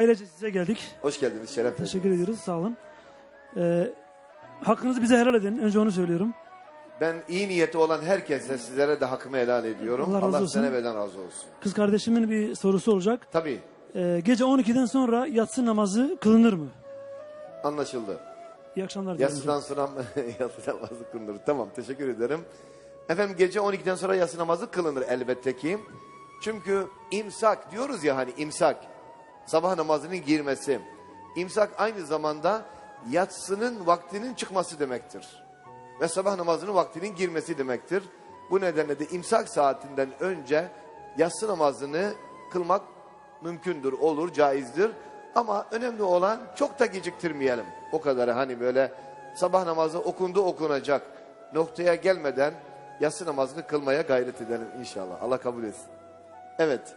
Ailece size geldik. Hoş geldiniz, şeref verdiniz. Teşekkür ediyoruz. Sağ olun. Ee, hakkınızı bize helal edin. Önce onu söylüyorum. Ben iyi niyeti olan herkese, sizlere de hakkımı helal ediyorum. Allah razı olsun. Allah ebeden razı olsun. Kız kardeşimin bir sorusu olacak. Tabii, Ee, gece 12'den sonra yatsı namazı kılınır mı? anlaşıldı. İyi akşamlar dilerim. Yatsıdan sonra yatsı namazı kılınır. Tamam, teşekkür ederim. Efendim gece 12'den sonra yatsı namazı kılınır elbette ki. Çünkü imsak diyoruz ya hani imsak. Sabah namazının girmesi. İmsak aynı zamanda yatsının vaktinin çıkması demektir. Ve sabah namazının vaktinin girmesi demektir. Bu nedenle de imsak saatinden önce yatsı namazını kılmak mümkündür, olur, caizdir. Ama önemli olan çok da geciktirmeyelim. O kadar hani böyle sabah namazı okundu okunacak noktaya gelmeden yatsı namazını kılmaya gayret edelim inşallah. Allah kabul etsin. Evet.